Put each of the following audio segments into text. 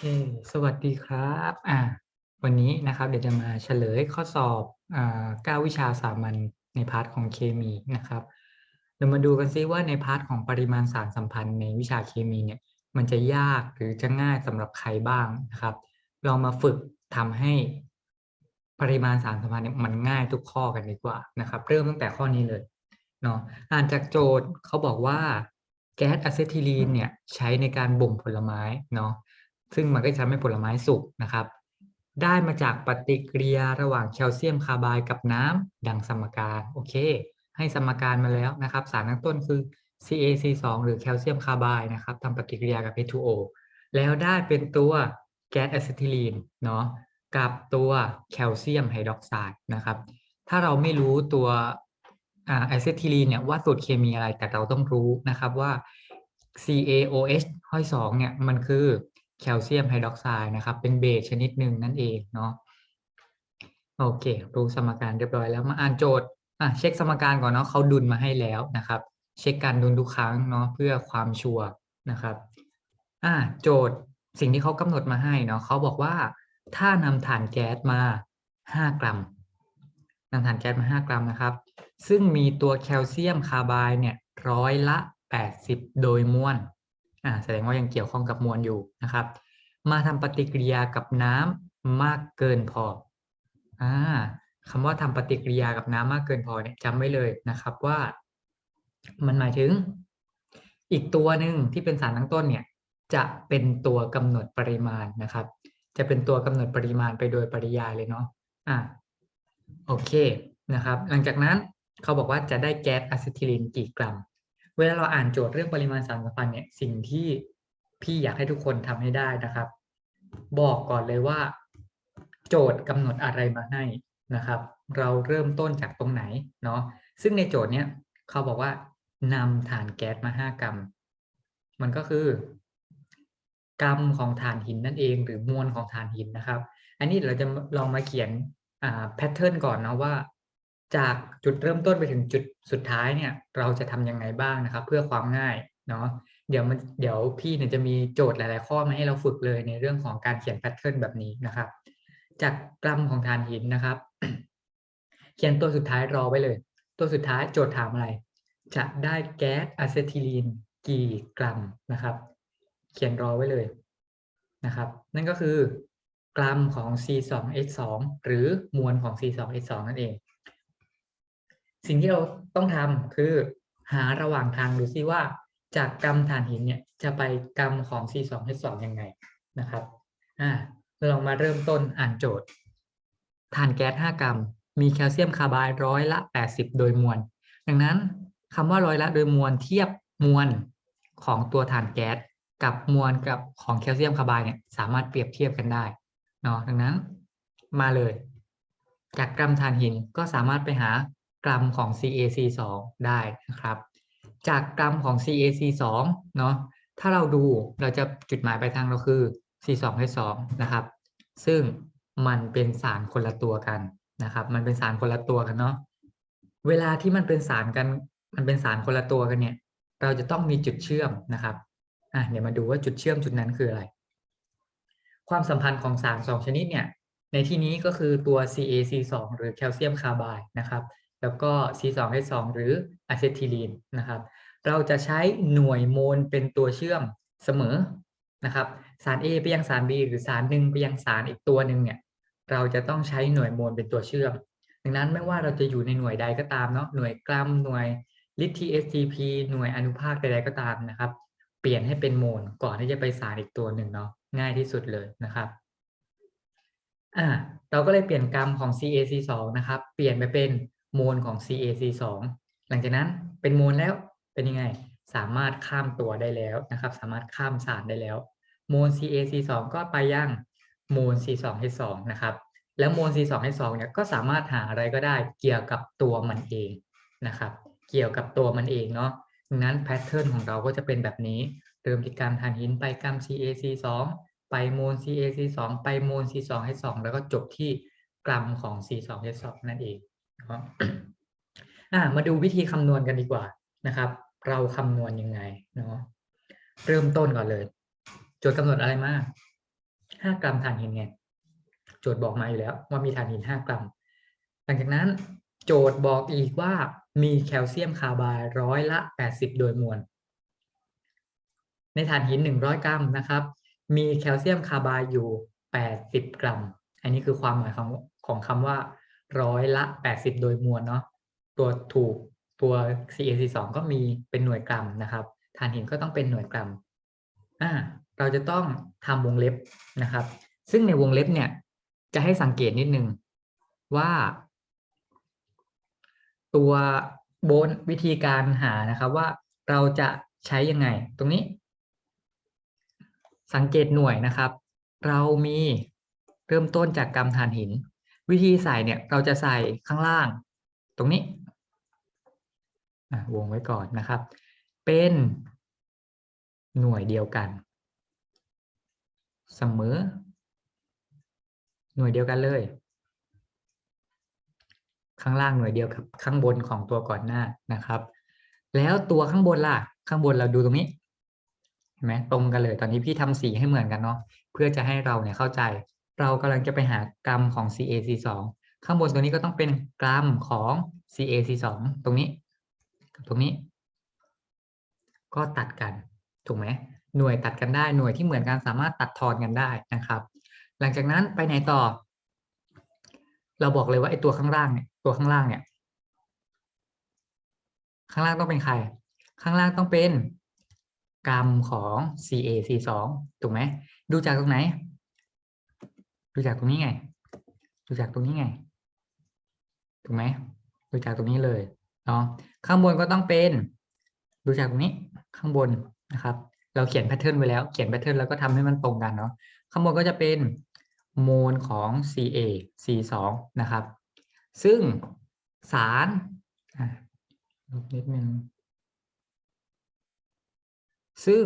ค สวัสดีครับ อ่า วันนี้นะครับ เดี๋ยวจะมาเฉลยข้อสอบ อ่า9วิชาสามัญในพาร์ทของเคมีนะครับ เรามาดูกันซิว่าในพาร์ทของปริมาณสารสัมพันธ์ในวิชาเคมีเนี่ย มันจะยากหรือจะง่ายสำหรับใครบ้างนะครับ ลองมาฝึกทำให้ปริมาณสารสัมพันธ์เนี่ยมันง่ายทุกข้อกันดีกว่านะครับ เริ่มตั้งแต่ข้อนี้เลยเนาะ อ่านจากโจทย์เขาบอกว่าแก๊สอะเซทิลีนเนี่ยใช้ในการบ่มผลไม้เนาะ ซึ่งมันก็จะทำให้ผลไม้สุกนะครับ ได้มาจากปฏิกิริยาระหว่างแคลเซียมคาร์บด์กับน้ำดังสมการโอเค ให้สมการมาแล้วนะครับ สารตั้งต้นคือ CaC2 หรือแคลเซียมคาร์บด์นะครับทำปฏิกิริยากับ H2O แล้วได้เป็นตัวแก๊สอะซิทิลีนเนาะกับตัวแคลเซียมไฮดรอกไซด์นะครับ ถ้าเราไม่รู้ตัวอะซิทิลีนเนี่ยว่าสูตรเคมีอะไรแต่เราต้องรู้นะครับว่า CaOH ห้อยสองเนี่ยมันคือ แคลเซียมไฮดรอกไซด์นะครับ เป็นเบสชนิดหนึ่งนั่นเองเนาะโอเค รู้สมการเรียบร้อยแล้วมาอ่านโจทย์อะเช็คสมการก่อนเนาะเขาดุลมาให้แล้วนะครับ เช็คการดุลทุกครั้งเนาะเพื่อความชัวร์นะครับอะโจทย์สิ่งที่เขากำหนดมาให้เนาะเขาบอกว่าถ้านำถ่านแก๊สมา5กรัมนำถ่านแก๊สมา5กรัมนะครับ ซึ่งมีตัวแคลเซียมคาร์บด์เนี่ยร้อยละ80โดยมวล อ่าแสดงว่ายังเกี่ยวข้องกับมวลอยู่นะครับ มาทำปฏิกิริยากับน้ำมากเกินพออ่าคำว่าทำปฏิกิริยากับน้ำมากเกินพอเนี่ยจำไว้เลยนะครับว่า มันหมายถึง อีกตัวหนึ่งที่เป็นสารตั้งต้นเนี่ย จะเป็นตัวกำหนดปริมาณนะครับ จะเป็นตัวกำหนดปริมาณไปโดยปริยายเลยเนาะอ่าโอเคนะครับ หลังจากนั้นเขาบอกว่าจะได้แก๊สอะซิทิลีนกี่กรัม เวลาเราอ่านโจทย์เรื่องปริมาณสารสัมพันธ์เนี่ยสิ่งที่พี่อยากให้ทุกคนทำให้ได้นะครับ บอกก่อนเลยว่า โจทย์กำหนดอะไรมาให้นะครับ เราเริ่มต้นจากตรงไหนเนาะซึ่งในโจทย์เนี้ยเขาบอกว่านำถ่านแก๊สมาห้ากรัม มันก็คือกรัมของถ่านหินนั่นเอง หรือมวลของถ่านหินนะครับ อันนี้เราจะลองมาเขียนแพทเทิร์นก่อนนะว่า จากจุดเริ่มต้นไปถึงจุดสุดท้ายเนี่ย เราจะทำยังไงบ้างนะครับ เพื่อความง่ายเนาะเดี๋ยวมันเดี๋ยวพี่เนี่ยจะมีโจทย์หลายๆ ข้อมาให้เราฝึกเลยในเรื่องของการเขียนแพทเทิร์นแบบนี้นะครับ จากกรัมของถ่านหินนะครับ เขียนตัวสุดท้ายรอไว้เลย ตัวสุดท้ายโจทย์ถามอะไร จะได้แก๊สอะเซทิลีนกี่กรัมนะครับ เขียนรอไว้เลยนะครับ นั่นก็คือกรัมของ C2H2 หรือมวลของ C2H2 นั่นเอง สิ่งที่เราต้องทำคือหาระหว่างทางดูซิว่า จากกรัมถ่านหินเนี่ยจะไปกรัมของ C2H2 ยังไงนะครับอ่าเรามาเริ่มต้นอ่านโจทย์ถ่านแก๊ส 5 กรัม มีแคลเซียมคาร์บด์ร้อยละ 80 โดยมวล ดังนั้นคำว่าร้อยละโดยมวลเทียบมวลของตัวถ่านแก๊สกับมวลกับของแคลเซียมคาร์บด์เนี่ยสามารถเปรียบเทียบกันได้เนาะดังนั้นมาเลย จากกรัมถ่านหินก็สามารถไปหา กรัมของ CaC2 ได้นะครับ จากกรัมของ CaC2 เนาะถ้าเราดูเราจะจุดหมายปลายทางเราคือ C2H2 นะครับ ซึ่งมันเป็นสารคนละตัวกันนะครับ มันเป็นสารคนละตัวกันเนาะเวลาที่มันเป็นสารกัน มันเป็นสารคนละตัวกันเนี่ย เราจะต้องมีจุดเชื่อมนะครับอะเดี๋ยวมาดูว่าจุดเชื่อมจุดนั้นคืออะไร ความสัมพันธ์ของสารสองชนิดเนี่ย ในที่นี้ก็คือตัว CaC2 หรือแคลเซียมคาร์ไบด์นะครับ แล้วก็ C2H2 หรืออะเซทิลีนนะครับ เราจะใช้หน่วยโมลเป็นตัวเชื่อมเสมอนะครับ สาร A ไปยังสาร B หรือสารหนึ่งไปยังสารอีกตัวหนึ่งเนี่ย เราจะต้องใช้หน่วยโมลเป็นตัวเชื่อม ดังนั้นไม่ว่าเราจะอยู่ในหน่วยใดก็ตามเนาะ หน่วยกรัม หน่วยลิตร TSTP หน่วยอนุภาคใดๆก็ตามนะครับ เปลี่ยนให้เป็นโมลก่อนที่จะไปสารอีกตัวหนึ่งเนาะ ง่ายที่สุดเลยนะครับอ่าเราก็เลยเปลี่ยนกรัมของ CaC2 นะครับ เปลี่ยนไปเป็น โมลของ CaC2 หลังจากนั้นเป็นโมลแล้วเป็นยังไง สามารถข้ามตัวได้แล้วนะครับ สามารถข้ามสารได้แล้วโมล CaC2 ก็ไปยังโมล C2H2 นะครับ แล้วโมล C2H2 เนี่ยก็สามารถหาอะไรก็ได้เกี่ยวกับตัวมันเองนะครับ เกี่ยวกับตัวมันเองเนาะดังนั้นแพทเทิร์นของเราก็จะเป็นแบบนี้เริ่มที่กรัมถ่านหินไปกรัม CaC2 ไปโมล CaC2 ไปโมล C2H2 แล้วก็จบที่กรัมของ C2H2 นั่นเองะมาดูวิธีคำนวณกันดีกว่านะครับ เราคำนวณยังไงเนาะเริ่มต้นก่อนเลยโจทย์กำหนดอะไรมาห้ากรัมถ่านหินไงโจทย์บอกมาอยู่แล้ว ว่ามีถ่านหินห้ากรัม หลังจากนั้น โจทย์บอกอีกว่ามีแคลเซียมคาร์บายร้อยละแปดสิบโดยมวล ในถ่านหินหนึ่งร้อยกรัมนะครับ มีแคลเซียมคาร์บายอยู่แปดสิบกรัม อันนี้คือความหมายของของคำว่า ร้อยละแปดสิบโดยมวลเนาะตัวถูกตัว CaC2 ก็มีเป็นหน่วยกรัมนะครับถ่านหินก็ต้องเป็นหน่วยกรัมอ่าเราจะต้องทำวงเล็บนะครับ ซึ่งในวงเล็บเนี่ยจะให้สังเกตนิดนึงว่า ตัวบนวิธีการหานะครับว่าเราจะใช้ยังไง ตรงนี้ สังเกตหน่วยนะครับ เรามีเริ่มต้นจากกรัมถ่านหิน วิธีใส่เนี่ยเราจะใส่ข้างล่าง ตรงนี้อะวงไว้ก่อนนะครับ เป็นหน่วยเดียวกัน เสมอ หน่วยเดียวกันเลย ข้างล่างหน่วยเดียวกับข้างบนของตัวก่อนหน้านะครับ แล้วตัวข้างบนล่ะ ข้างบนเราดูตรงนี้เห็นไหมตรงกันเลย ตอนนี้พี่ทำสีให้เหมือนกันเนาะเพื่อจะให้เราเนี่ยเข้าใจ เรากำลังจะไปหากรัมของ CaC2 ข้างบนตัวนี้ก็ต้องเป็นกรัมของ CaC2 ตรงนี้กับตรงนี้ ก็ตัดกันถูกไหมหน่วยตัดกันได้หน่วยที่เหมือนกันสามารถตัดทอนกันได้นะครับ หลังจากนั้นไปไหนต่อ เราบอกเลยว่าไอ้ตัวข้างล่างเนี่ยตัวข้างล่างเนี่ยข้างล่างต้องเป็นใคร ข้างล่างต้องเป็นกรรมของ CaC2 ถูกไหม ดูจากตรงไหน ดูจากตรงนี้ไง ดูจากตรงนี้ไง ถูกไหมดูจากตรงนี้เลยเนาะข้างบนก็ต้องเป็น ดูจากตรงนี้ข้างบนนะครับ เราเขียนแพทเทิร์นไว้แล้ว เขียนแพทเทิร์นแล้วก็ทำให้มันตรงกันเนาะ ข้างบนก็จะเป็นโมลของ Ca C2 นะครับ ซึ่งสารลบนิดนึงซึ่ง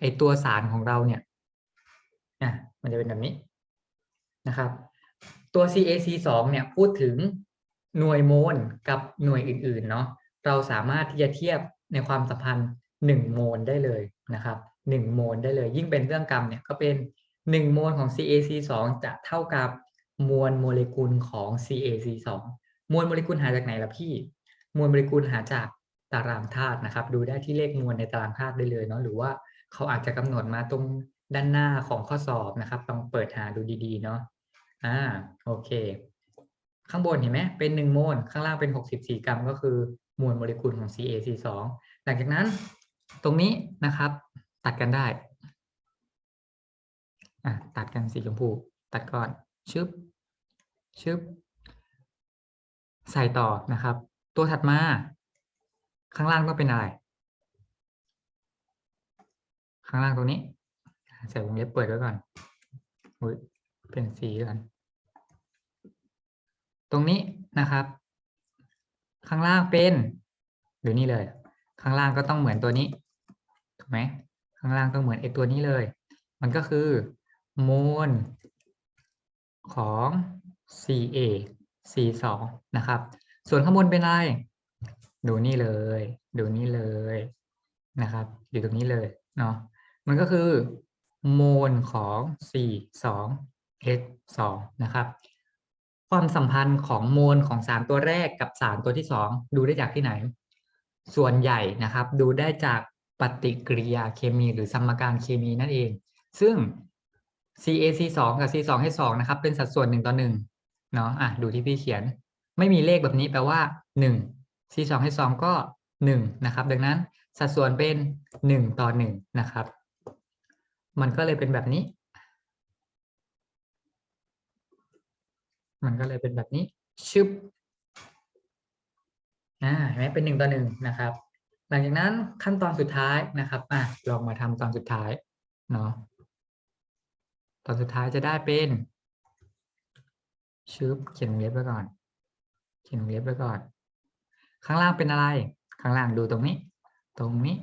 ไอตัวสารของเราเนี่ยอะมันจะเป็นแบบนี้ นะครับ ตัว CaC2 เนี่ยพูดถึงหน่วยโมลกับหน่วยอื่นๆเนาะเราสามารถที่จะเทียบในความสัมพันธ์ 1 โมลได้เลยนะครับ1โมลได้เลย ยิ่งเป็นเรื่องกรรมเนี่ยก็เป็น 1 โมลของ CaC2 จะเท่ากับมวลโมเลกุลของ CaC2 มวลโมเลกุลหาจากไหนล่ะพี่ มวลโมเลกุลหาจากตารางธาตุนะครับ ดูได้ที่เลขมวลในตารางธาตุได้เลยเนาะหรือว่าเขาอาจจะกำหนดมาตรงด้านหน้าของข้อสอบนะครับลองเปิดหาดูดีๆเนาะ อ่าโอเค ข้างบนเห็นไหมเป็น1โมลข้างล่างเป็น64กรัม ก็คือมวลโมเลกุลของ CaC2 หลังจากนั้นตรงนี้นะครับ ตัดกันได้อะตัดกันสีชมพู ตัดก่อนชึบชึบใส่ต่อนะครับ ตัวถัดมา ข้างล่างต้องเป็นอะไร ข้างล่างตรงนี้ ใส่วงเล็บเปิดไว้ก่อน อุ๊ยเป็นสีก่อน ตรงนี้นะครับ ข้างล่างเป็นดูนี่เลย ข้างล่างก็ต้องเหมือนตัวนี้ถูกไหมข้างล่างต้องเหมือนไอตัวนี้เลย มันก็คือโมลของ Ca C2 นะครับ ส่วนข้างบนเป็นอะไร ดูนี่เลย ดูนี่เลยนะครับ อยู่ตรงนี้เลยเนาะ มันก็คือโมลของ C2 H2 นะครับ ความสัมพันธ์ของโมลของสารตัวแรกกับสารตัวที่สองดูได้จากที่ไหน ส่วนใหญ่นะครับ ดูได้จากปฏิกิริยาเคมีหรือสมการเคมีนั่นเอง ซึ่ง CaC2 กับ C2H2 นะครับ เป็นสัดส่วนหนึ่งต่อหนึ่งเนาะอะดูที่พี่เขียน ไม่มีเลขแบบนี้แปลว่าหนึ่ง C2H2 ก็หนึ่งนะครับ ดังนั้นสัดส่วนเป็นหนึ่งต่อหนึ่งนะครับ มันก็เลยเป็นแบบนี้ มันก็เลยเป็นแบบนี้ชึบอ่าเห็นไหมเป็นหนึ่งต่อหนึ่งนะครับ หลังจากนั้นขั้นตอนสุดท้ายนะครับอะลองมาทำตอนสุดท้ายเนาะตอนสุดท้ายจะได้เป็นชึบเขียนวงเล็บไว้ก่อน เขียนวงเล็บไว้ก่อน ข้างล่างเป็นอะไร ข้างล่างดูตรงนี้ ตรงนี้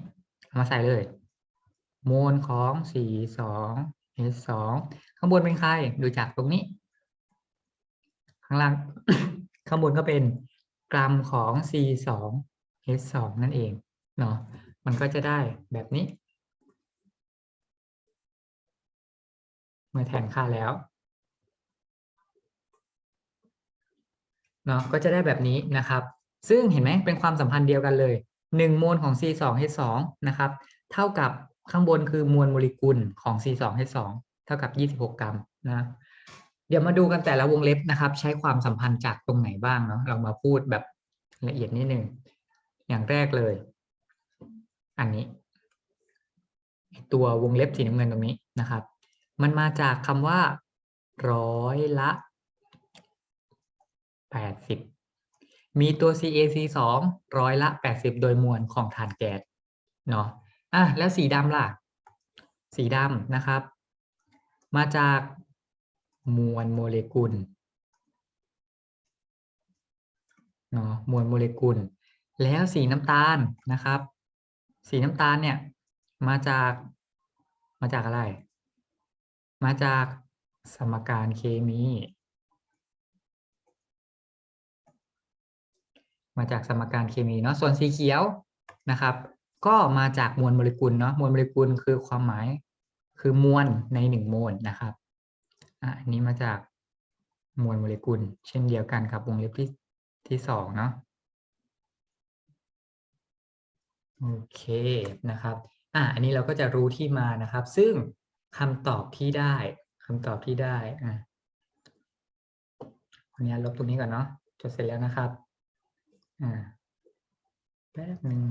ามาใส่เลย โมลของ C2 H2 ข้างบนเป็นใคร ดูจากตรงนี้ ข้างล่าง ข้างบนก็เป็นกรัมของ C2 H2 นั่นเองเนาะมันก็จะได้แบบนี้ เมื่อแทนค่าแล้วเนาะก็จะได้แบบนี้นะครับ ซึ่งเห็นไหมเป็นความสัมพันธ์เดียวกันเลย 1 โมลของ C2H2 นะครับ เท่ากับข้างบนคือมวลโมเลกุลของ C2H2 เท่ากับ 26 กรัมนะ เดี๋ยวมาดูกันแต่ละวงเล็บนะครับ ใช้ความสัมพันธ์จากตรงไหนบ้างเนาะเรามาพูดแบบละเอียดนิดนึงอย่างแรกเลย อันนี้ ตัววงเล็บสีน้ำเงินตรงนี้นะครับ มันมาจากคำว่า ร้อยละ80มีตัว CaC2 ร้อยละ80โดยมวลของถ่านแก๊สเนาะอะแล้วสีดำล่ะ สีดำนะครับ มาจาก มวลโมเลกุลเนาะมวลโมเลกุล แล้วสีน้ำตาลนะครับ สีน้ำตาลเนี่ยมาจากมาจากอะไร มาจากสมการเคมี มาจากสมการเคมีเนาะส่วนสีเขียวนะครับ ก็มาจากมวลโมเลกุลเนาะมวลโมเลกุลคือความหมายคือมวลในหนึ่งโมลนะครับ อันนี้มาจากมวลโมเลกุล เช่นเดียวกันกับวงเล็บที่ที่สองเนาะโอเคนะครับอะอันนี้เราก็จะรู้ที่มานะครับ ซึ่งคำตอบที่ได้คำตอบที่ได้อะขออนุญาตลบตรงนี้ก่อนเนาะจดเสร็จแล้วนะครับอ่าแป๊บหนึ่ง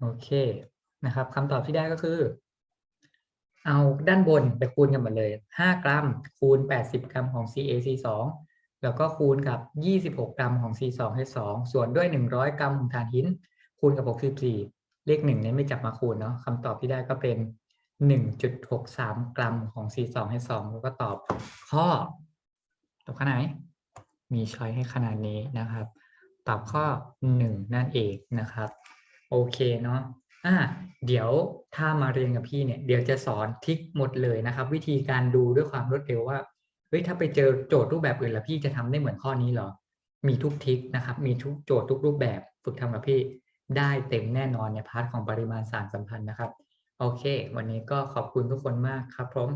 โอเคนะครับคำตอบที่ได้ก็คือ เอาด้านบนไปคูณกันหมดเลย 5 กรัม คูณ 80 กรัมของ CaC2 แล้วก็คูณกับ 26 กรัมของ C2H2 ส่วนด้วย 100 กรัมของถ่านหิน คูณกับ64เลข1เนี่ยไม่จับมาคูณเนาะคำตอบที่ได้ก็เป็น 1.63 กรัมของ C2H2 แล้วก็ตอบข้อตอบข้อไหน มีช้อยให้ขนาดนี้นะครับ ตอบข้อ 1 นั่นเองนะครับ โอเคเนาะอ่าเดี๋ยวถ้ามาเรียนกับพี่เนี่ย เดี๋ยวจะสอนทิกหมดเลยนะครับ วิธีการดูด้วยความรวดเร็วว่าเฮ้ยถ้าไปเจอโจทย์รูปแบบอื่นแล้วพี่จะทำได้เหมือนข้อนี้หรอ มีทุกทิกนะครับ มีทุกโจทย์ทุกรูปแบบ ฝึกทำกับพี่ได้เต็มแน่นอนในพาร์ทของปริมาณสารสัมพันธ์นะครับ โอเค วันนี้ก็ขอบคุณทุกคนมากครับผม